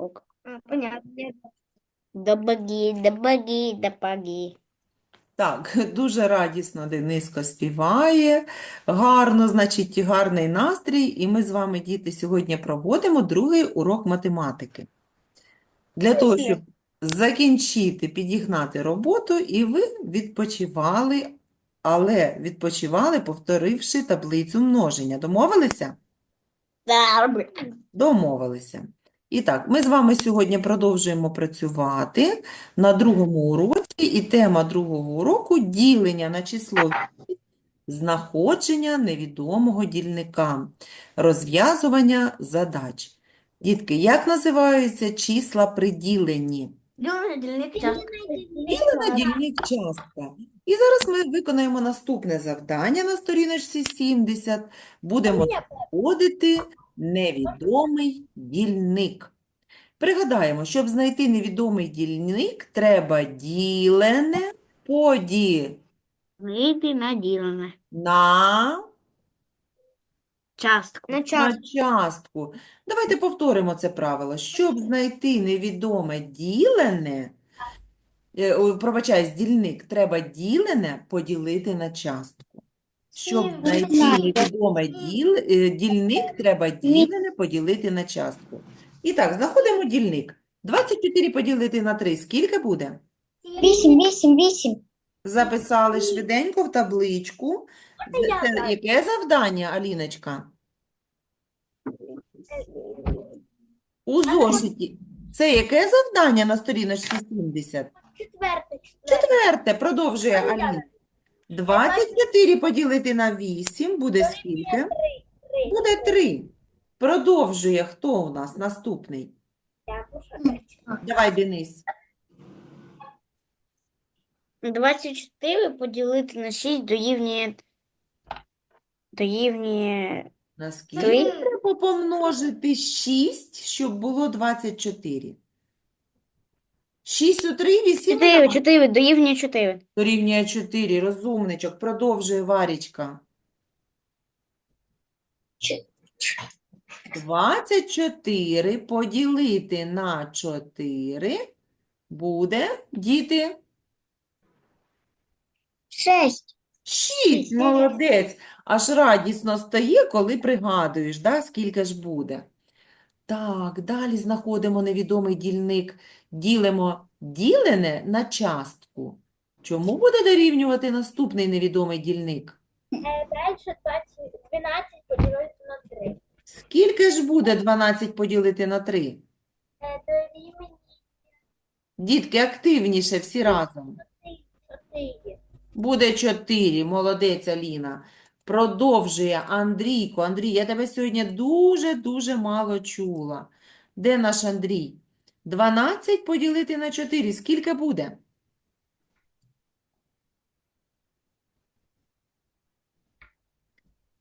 Ок. А, понятно. Добаги, добаги, добаги. Так, дуже радісно Дениско співає, гарно, значить, гарний настрій, і ми з вами, діти, сьогодні проводимо другий урок математики. Для того, щоб закінчити, підігнати роботу, і ви відпочивали, але відпочивали, повторивши таблицю множення. Домовилися? Домовилися. І так, ми з вами сьогодні продовжуємо працювати на другому уроці, і тема другого уроку – ділення на число знаходження невідомого дільника, розв'язування задач. Дітки, як називаються числа при діленні? Дільник частка. Ділена дільник частка. І зараз ми виконаємо наступне завдання на сторіночці 70. Будемо знаходити невідомий дільник. Пригадаємо, щоб знайти невідомий дільник, треба ділене поділити на ділене. на, Частку. На на частку. Давайте повторимо це правило. Щоб знайти невідоме ділене, е, пробачаюсь, дільник, треба ділене поділити на частку. Щоб знайти невідоме діл, е, дільник, треба ділене поділити на частку. І так, знаходимо дільник. 24 поділити на 3. Скільки буде? Вісім, вісім, вісім. Записали швиденько в табличку. Це, яке завдання, Аліночка? У зошиті. Це яке завдання на сторіночці 70? Четвертий. Четверте, продовжує Аліна. 24 поділити на 8 буде скільки? Буде 3. Продовжує хто у нас наступний? Давай, Денис. 24 поділити на 6 дорівнює дорівнює На скільки Три. треба помножити 6, щоб було 24? 6 у 3, 8 у 4, 2. 4 дорівнює 4. Дорівнює 4. Розумничок. Продовжує Варічка. 24 поділити на 4 буде, діти, Шесть. 6. Молодець. Аж радісно стає, коли пригадуєш, да, скільки ж буде. Так, далі знаходимо невідомий дільник. Ділимо ділене на частку. Чому буде дорівнювати наступний невідомий дільник? Дальше 12 поділити на 3. Скільки ж буде 12 поділити на 3? Дорівнює Дітки, активніше всі разом. Буде 4. Молодець, Аліна. Продовжує Андрійко. Андрій, я тебе сьогодні дуже-дуже мало чула. Де наш Андрій? 12 поділити на 4. Скільки буде?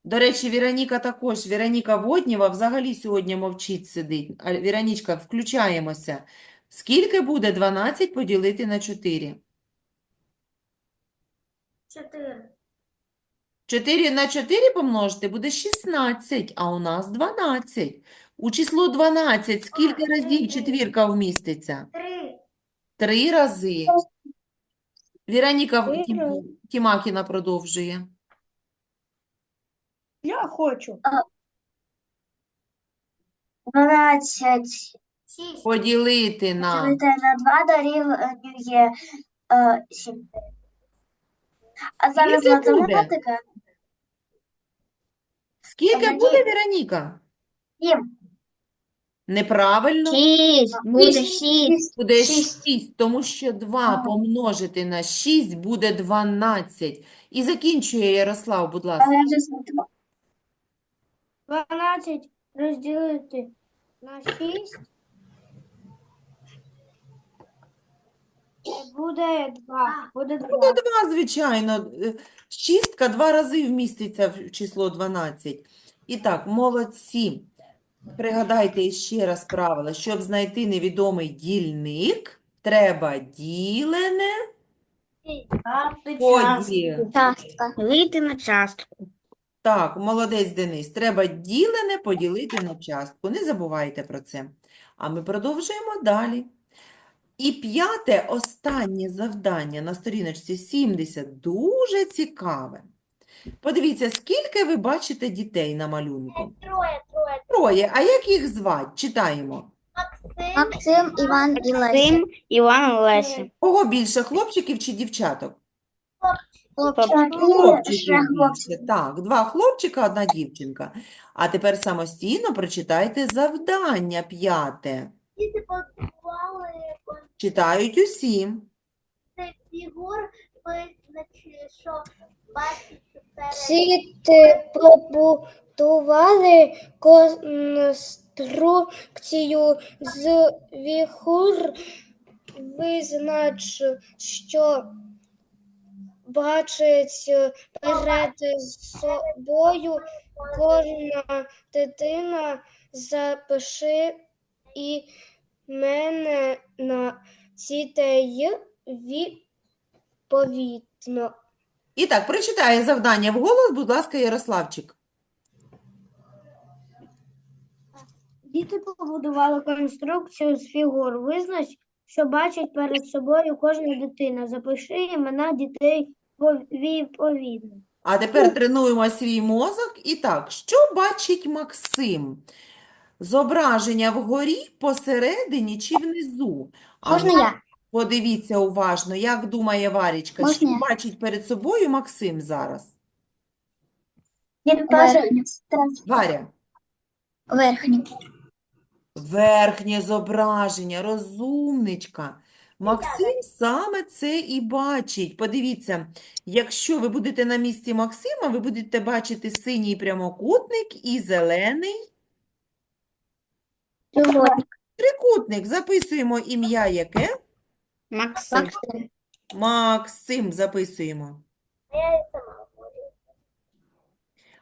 До речі, Віроніка також. Віроніка Воднєва взагалі сьогодні мовчить сидить. А, Віронічка, включаємося. Скільки буде 12 поділити на 4? 4. 4 на 4 помножити буде 16, а у нас 12. У число 12 скільки разів четвірка вміститься? 3. Три рази. Віроніка Три Тімакіна продовжує. Я хочу. 12 Поділити на поділити на 2 дорівнює е, 7. А зараз Скільки буде? математика Скільки буде, Вероніка? Сім. Неправильно. 6, буде шість. Буде Шість. 6, тому що 2 помножити на 6 буде 12. І закінчує Ярослав, будь ласка. 12 розділити на 6. Буде 2. Буде 2. Буде 2, звичайно. Шістка два рази вміститься в число 12. І так, молодці. Пригадайте ще раз правило. Щоб знайти невідомий дільник, треба ділене поділ. Частка. Вийти на частку. Так, молодець Денис. Треба ділене поділити на частку. Не забувайте про це. А ми продовжуємо далі. І п'яте, останнє завдання на сторіночці 70 дуже цікаве. Подивіться, скільки ви бачите дітей на малюнку? Троє, троє. Троє. А як їх звати? Читаємо. Максим. Максим, Іван і Леся. Іван, Леся. Кого більше, хлопчиків чи дівчаток? Хлопчик. Хлопчиків більше. Так, два хлопчика, одна дівчинка. А тепер самостійно прочитайте завдання п'яте. Діти Читають усі. концепт фігур, визначили, що бачить перед побудували конструкцію з фігур, визнач, що бачить перед собою кожна дитина, запиши і мене на дітей відповідно. І так, прочитає завдання вголос, будь ласка, Ярославчик. Діти побудували конструкцію з фігур. Визнач, що бачить перед собою кожна дитина. Запиши імена дітей пов- відповідно. А тепер тренуємо свій мозок. І так, що бачить Максим? Зображення вгорі, посередині чи внизу? А Можна ну, я? Подивіться уважно, як думає Варічка, Можна що я? бачить перед собою Максим зараз? Він теж Варя. верхній. Верхнє зображення, розумничка. Максим саме це і бачить. Подивіться, якщо ви будете на місці Максима, ви будете бачити синій прямокутник і зелений трикутник. Записуємо ім'я яке? Максим. Максим записуємо.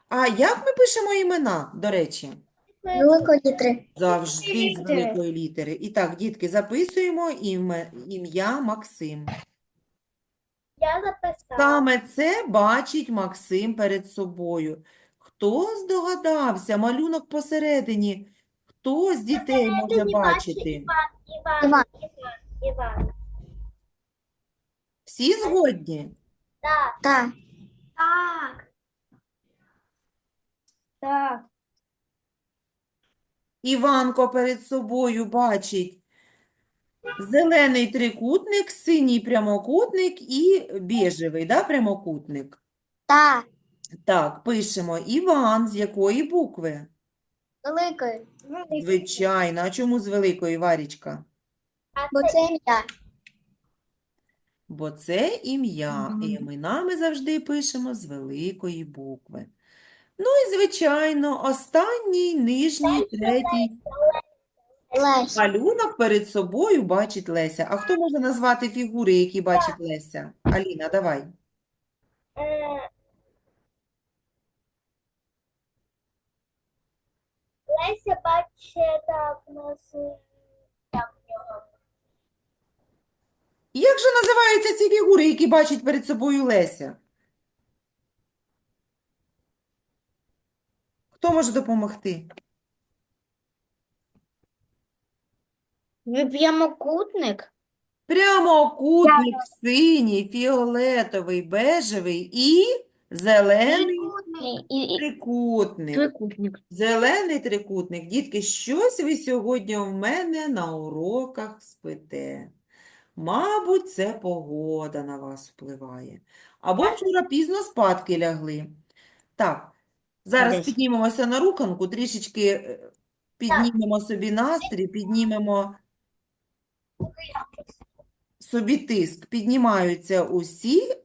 А як ми пишемо імена, до речі? Великої літери. Завжди з великої літери. І так, дітки, записуємо іме- ім'я Максим. Я записала. Саме це бачить Максим перед собою. Хто здогадався? Малюнок посередині. Хто з дітей може бачити? Іван, Іван, Іван. Іван, Іван. Всі згодні? Так. Так. Так. Так. Іванко перед собою бачить зелений трикутник, синій прямокутник і біжевий, да, прямокутник. Так. Так, пишемо Іван з якої букви? Великої. Звичайно. А чому з великої, Варічка? Бо це ім'я. Бо це ім'я, і імена ми завжди пишемо з великої букви. Ну і, звичайно, останній, нижній, третій Леся. малюнок перед собою бачить Леся. А хто може назвати фігури, які бачить Леся? Аліна, давай. е, Леся бачить так нас як. Як же називаються ці фігури, які бачить перед собою Леся? Хто може допомогти? Прямокутник? Прямокутник синій, фіолетовий, бежевий і зелений І, і, і трикутник. трикутник. Зелений трикутник. Дітки, щось ви сьогодні в мене на уроках спите. Мабуть, це погода на вас впливає. Або вчора пізно спадки лягли. Так, зараз Десь. піднімемося на руханку, трішечки е, піднімемо собі настрій, піднімемо собі тиск. Піднімаються усі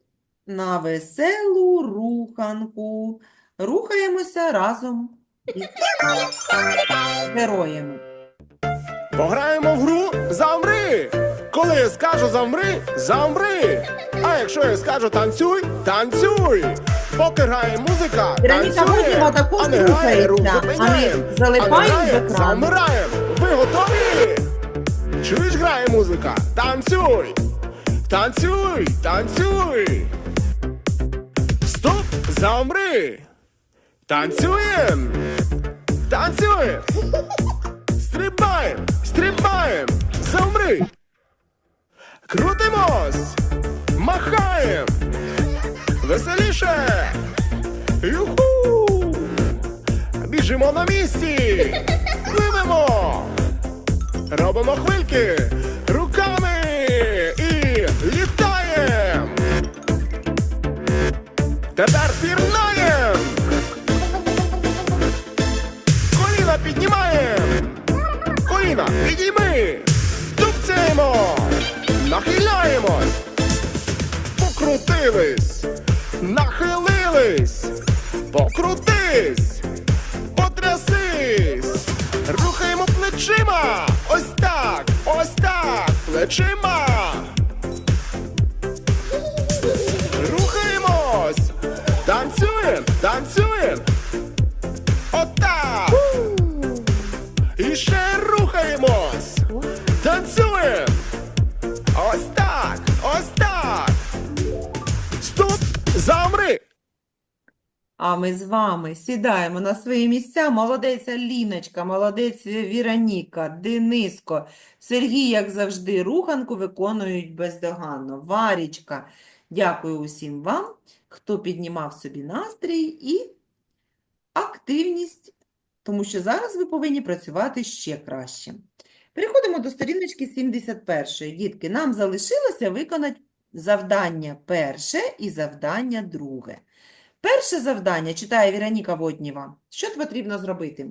на веселу руханку. Рухаємося разом із героями. Пограємо в гру «Замри». Коли я скажу «замри», замри. А якщо я скажу «танцюй», танцюй. Поки грає музика, танцює. Також А не грає, рух рухається, а ми залипаємо в екран. замираємо. Ви готові? Чуєш, грає музика? Танцюй. Танцюй, танцюй. Замри. Танцюєм. Танцюєм. Стрибаєм, стрибаєм, замри. Крутимось, махаєм. Веселіше. Юху! Біжимо на місці. Пливемо. Робимо хвильки руками і літаєм. Тепер пірнаєм. Коліна піднімаєм. Коліна підійми. Тупцяємо. Нахиляємось. Покрутились. Нахилились. Покрутись. Потрясись. Рухаємо плечима. Ось так. Ось так. Плечима. Танцюємо. Танцюємо. Отак. І ще рухаємось. Танцюємо. Ось так. Ось так. Стоп. Замри. А ми з вами сідаємо на свої місця. Молодець Аліночка, молодець Віроніка, Дениско, Сергій, як завжди, руханку виконують бездоганно. Варічка, дякую усім вам, хто піднімав собі настрій і активність, тому що зараз ви повинні працювати ще краще. Переходимо до сторіночки 71. Дітки, нам залишилося виконати завдання перше і завдання друге. Перше завдання читає Віроніка Воднєва. Що потрібно зробити?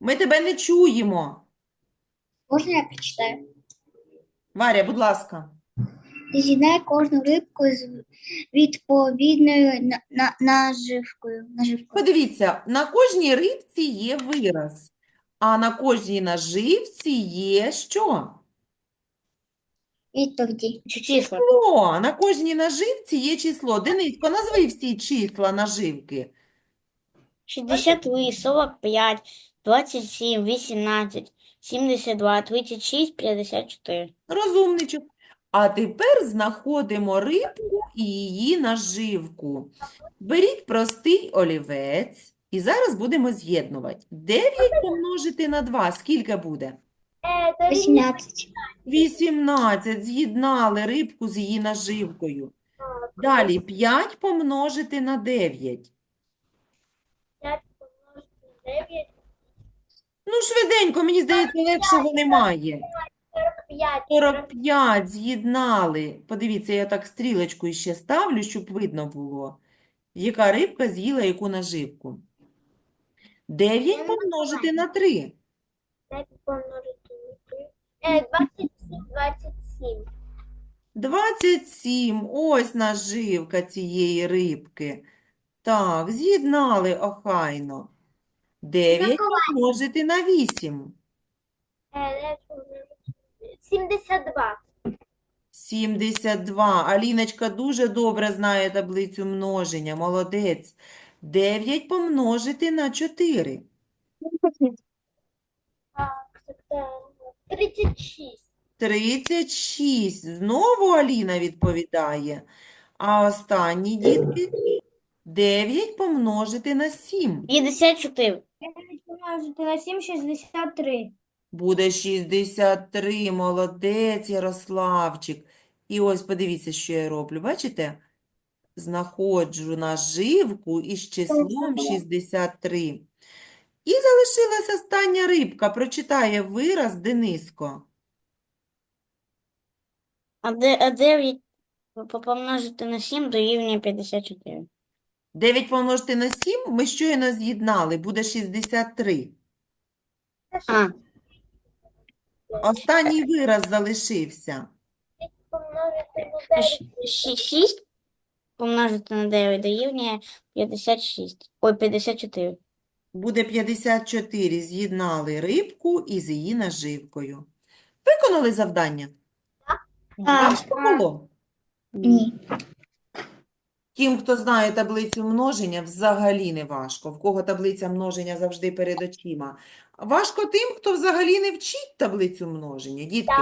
Ми тебе не чуємо. Можна я прочитаю? Варя, будь ласка. З'єднай кожну рибку з відповідною на, на, наживкою. наживкою. Подивіться, на кожній рибці є вираз, а на кожній наживці є що? Відповіді. Чи числа? Число. На кожній наживці є число. Дениско, назви всі числа наживки. 63, 45, 27, 18, 72, 36, 54. Розумничок. А тепер знаходимо рибку і її наживку. Беріть простий олівець і зараз будемо з'єднувати. 9 помножити на 2. Скільки буде? 18. 18. З'єднали рибку з її наживкою. Далі 5 помножити на 9. 5 помножити на 9, Ну, швиденько, мені здається, легшого немає. 45. 45 з'єднали. Подивіться, я так стрілочкою ще ставлю, щоб видно було, яка рибка з'їла яку наживку. 9 помножити на 3. 5 помножити на 3. Е, 27, 27. 27. Ось наживка цієї рибки. Так, з'єднали охайно. 9 помножити на 8. Е, 9 помножити 72. 72. Аліночка дуже добре знає таблицю множення. Молодець. 9 помножити на 4. Так, це 36. 36. Знову Аліна відповідає. А останні дітки 9 помножити на 7. 54. 9 помножити на 7 – 63. Буде 63. Молодець, Ярославчик. І ось подивіться, що я роблю. Бачите? Знаходжу наживку із числом 63. І залишилась остання рибка. Прочитає вираз Дениско. А де- а 9 помножити на 7 дорівнює 54. 9 помножити на 7 ми щойно з'єднали, буде 63. А, Останній вираз залишився. Помножити на 9. 6 помножити на 9 дорівнює 56. Ой, 54. Буде 54. З'єднали рибку із її наживкою. Виконали завдання? Важко було? Ні. Тим, хто знає таблицю множення, взагалі не важко. В кого таблиця множення завжди перед очима. Важко тим, хто взагалі не вчить таблицю множення. Дітки,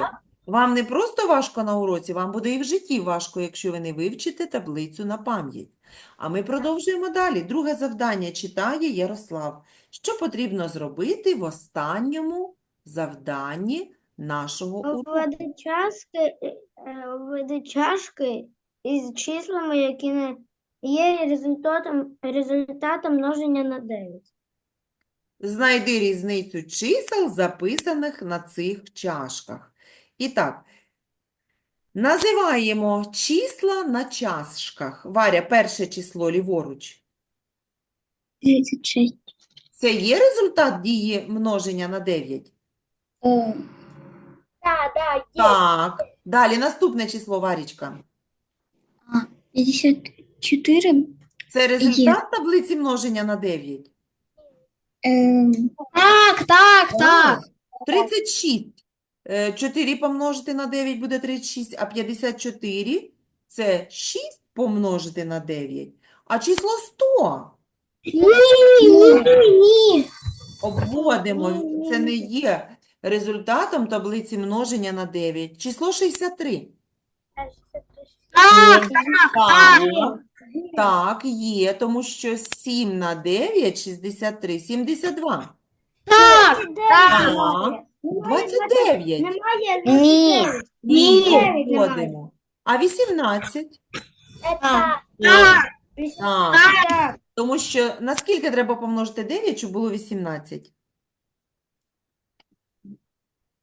вам не просто важко на уроці, вам буде і в житті важко, якщо ви не вивчите таблицю на пам'ять. А ми продовжуємо далі. Друге завдання читає Ярослав. Що потрібно зробити в останньому завданні нашого уроку? Обведи чашки, е, е, чашки із числами, які не є результатом, результатом множення на 9. Знайди різницю чисел, записаних на цих чашках. І так, називаємо числа на чашках. Варя, перше число ліворуч. 36. Це є результат дії множення на 9? О, Да, да, є. Так. Далі наступне число, Варічка. 54. Це результат таблиці множення на 9? Ем, так, так, так. 36. 4 помножити на 9 буде 36, а 54 – це 6 помножити на 9. А число 100 Ні. обводимо, це не є результатом таблиці множення на 9. Число 63. Так, Так, так, є, тому що 7 на 9 – 63, 72. так. Так, 29. Немає Ні. Ні, дев'ять немає. обводимо. А 18? Це Так. Тому що на скільки треба помножити 9, щоб було 18?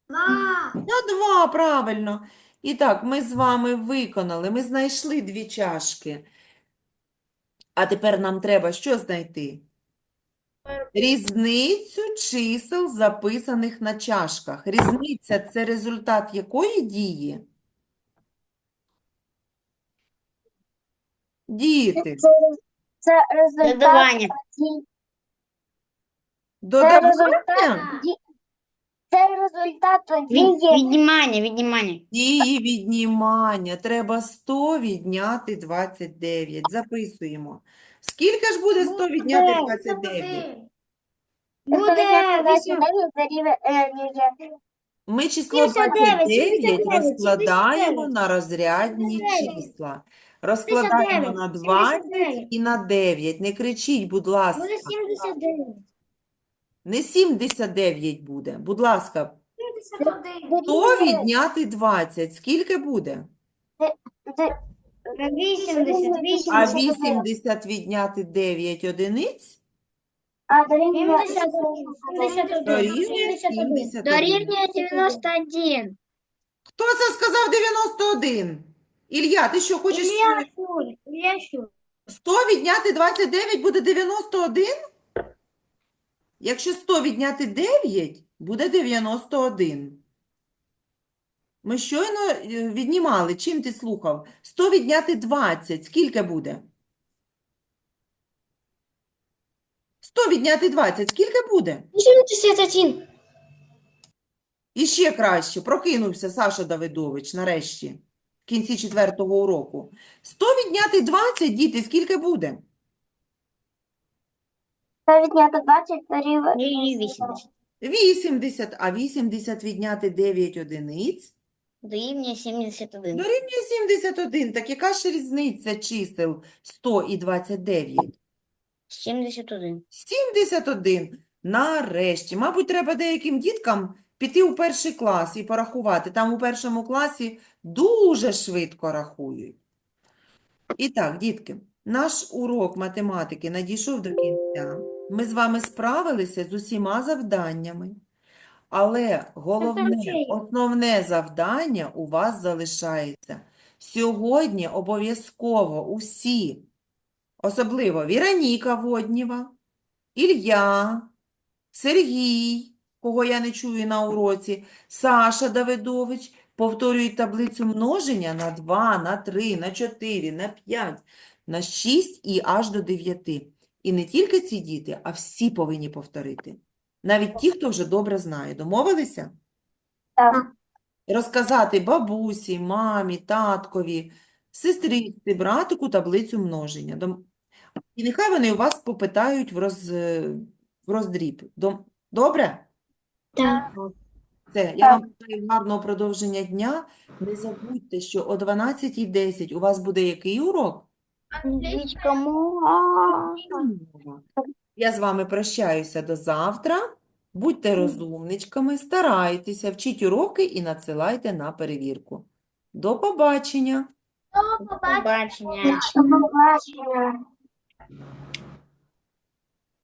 На 2, правильно. І так, ми з вами виконали, ми знайшли дві чашки. А тепер нам треба що знайти? Різницю чисел, записаних на чашках. Різниця – це результат якої дії? Діти, Це результат, Додавання. додавання це результат Від- Віднімання, віднімання. дії віднімання. Треба 100 відняти 29. Записуємо. Скільки ж буде 100 відняти 29? Буде 8. Ми число 29 розкладаємо на розрядні числа. Розкладаємо на 20 і на 9. Не кричіть, будь ласка. Буде 79. Не 79 буде. Будь ласка, 100 відняти 20. Скільки буде? 80, А 80 відняти 9 одиниць дорівнює 71. Дорівнює 91. Хто це сказав 91? Ілля, ти що хочеш? Ілля Шур. 100 відняти 29 буде 91? Якщо 100 відняти 9, буде 91. Ми щойно е, віднімали. Чим ти слухав? 100 відняти 20. Скільки буде? 100 відняти 20. Скільки буде? 81. І ще краще. Прокинувся Саша Давидович нарешті. В кінці четвертого уроку. 100 відняти 20, діти, скільки буде? 100 відняти 20 дорівнює Дорівнює 80. 80, а 80 відняти 9 одиниць Дорівнює 71. дорівнює 71. Так яка ж різниця чисел 100 і 29? 71. 71. Нарешті. Мабуть, треба деяким діткам піти у перший клас і порахувати. Там у першому класі дуже швидко рахують. І так, дітки, наш урок математики надійшов до кінця. Ми з вами справилися з усіма завданнями. Але головне, основне завдання у вас залишається. Сьогодні обов'язково усі, особливо Віроніка Воднєва, Ілля, Сергій, кого я не чую на уроці, Саша Давидович повторюють таблицю множення на 2, на 3, на 4, на 5, на 6 і аж до 9. І не тільки ці діти, а всі повинні повторити. Навіть ті, хто вже добре знає. Домовилися? Так. Розказати бабусі, мамі, таткові, сестричці, братику таблицю множення. Дом- І нехай вони у вас попитають в, роз... в роздріб. Дом- Добре? Так. Все, я вам бажаю гарного продовження дня. Не забудьте, що о 12.10 у вас буде який урок? Англійська мова. Я з вами прощаюся до завтра. Будьте розумничками, старайтеся, вчіть уроки і надсилайте на перевірку. До побачення! Побачення. Побачення.